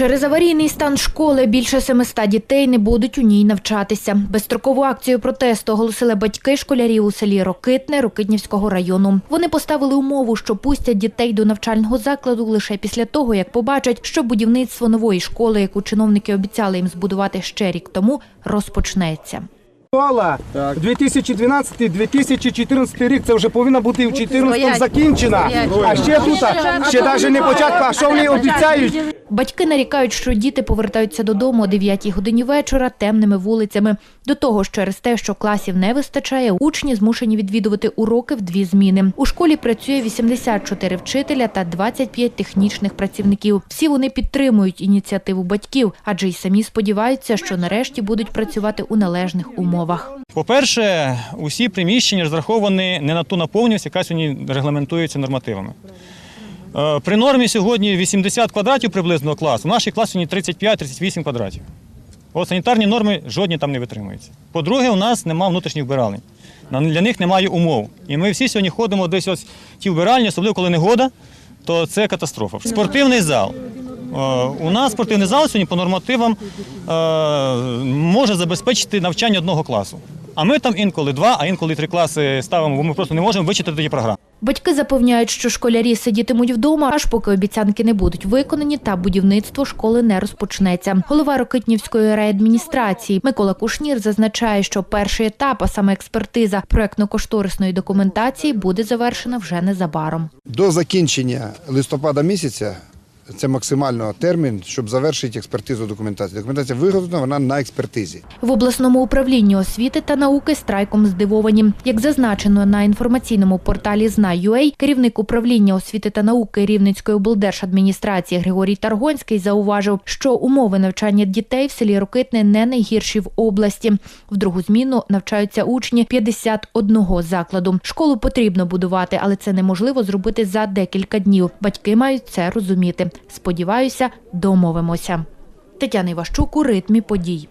Через аварійний стан школи більше 700 дітей не будуть у ній навчатися. Безстрокову акцію протесту оголосили батьки школярів у селі Рокитне Рокитнівського району. Вони поставили умову, що пустять дітей до навчального закладу лише після того, як побачать, що будівництво нової школи, яку чиновники обіцяли їм збудувати ще рік тому, розпочнеться. Школа 2012-2014 рік, це вже повинна бути в 2014 закінчена. А ще тут, ще навіть не початку, а що вони обіцяють? Батьки нарікають, що діти повертаються додому о 9 годині вечора темними вулицями. До того ж, через те, що класів не вистачає, учні змушені відвідувати уроки в дві зміни. У школі працює 84 вчителя та 25 технічних працівників. Всі вони підтримують ініціативу батьків, адже й самі сподіваються, що нарешті будуть працювати у належних умовах. По-перше, усі приміщення розраховані не на ту наповнюваність, яка сьогодні регламентується нормативами. Е, При нормі сьогодні 80 квадратів приблизно клас, у нашій класі 35-38 квадратів. От санітарні норми жодні там не витримуються. По-друге, у нас немає внутрішніх вбиралень. Для них немає умов. І ми всі сьогодні ходимо десь ось ті вбиральні, особливо коли негода, то це катастрофа. Спортивний зал. Е, У нас спортивний зал сьогодні по нормативам е, може забезпечити навчання одного класу. А ми там інколи два, а інколи три класи ставимо, бо ми просто не можемо вичитати тоді програму. Батьки запевняють, що школярі сидітимуть вдома, аж поки обіцянки не будуть виконані та будівництво школи не розпочнеться. Голова Рокитнівської райадміністрації Микола Кушнір зазначає, що перший етап, а саме експертиза проектно-кошторисної документації, буде завершена вже незабаром. До закінчення листопада місяця це максимально термін, щоб завершити експертизу документації. Документація виготовлена, вона на експертизі. В обласному управлінні освіти та науки страйком здивовані. Як зазначено на інформаційному порталі Знай.UA, керівник управління освіти та науки Рівненської облдержадміністрації Григорій Таргонський зауважив, що умови навчання дітей в селі Рокитне не найгірші в області. В другу зміну навчаються учні 51 закладу. Школу потрібно будувати, але це неможливо зробити за декілька днів. Батьки мають це розуміти. Сподіваюся, домовимося. Тетяна Іващук у ритмі подій.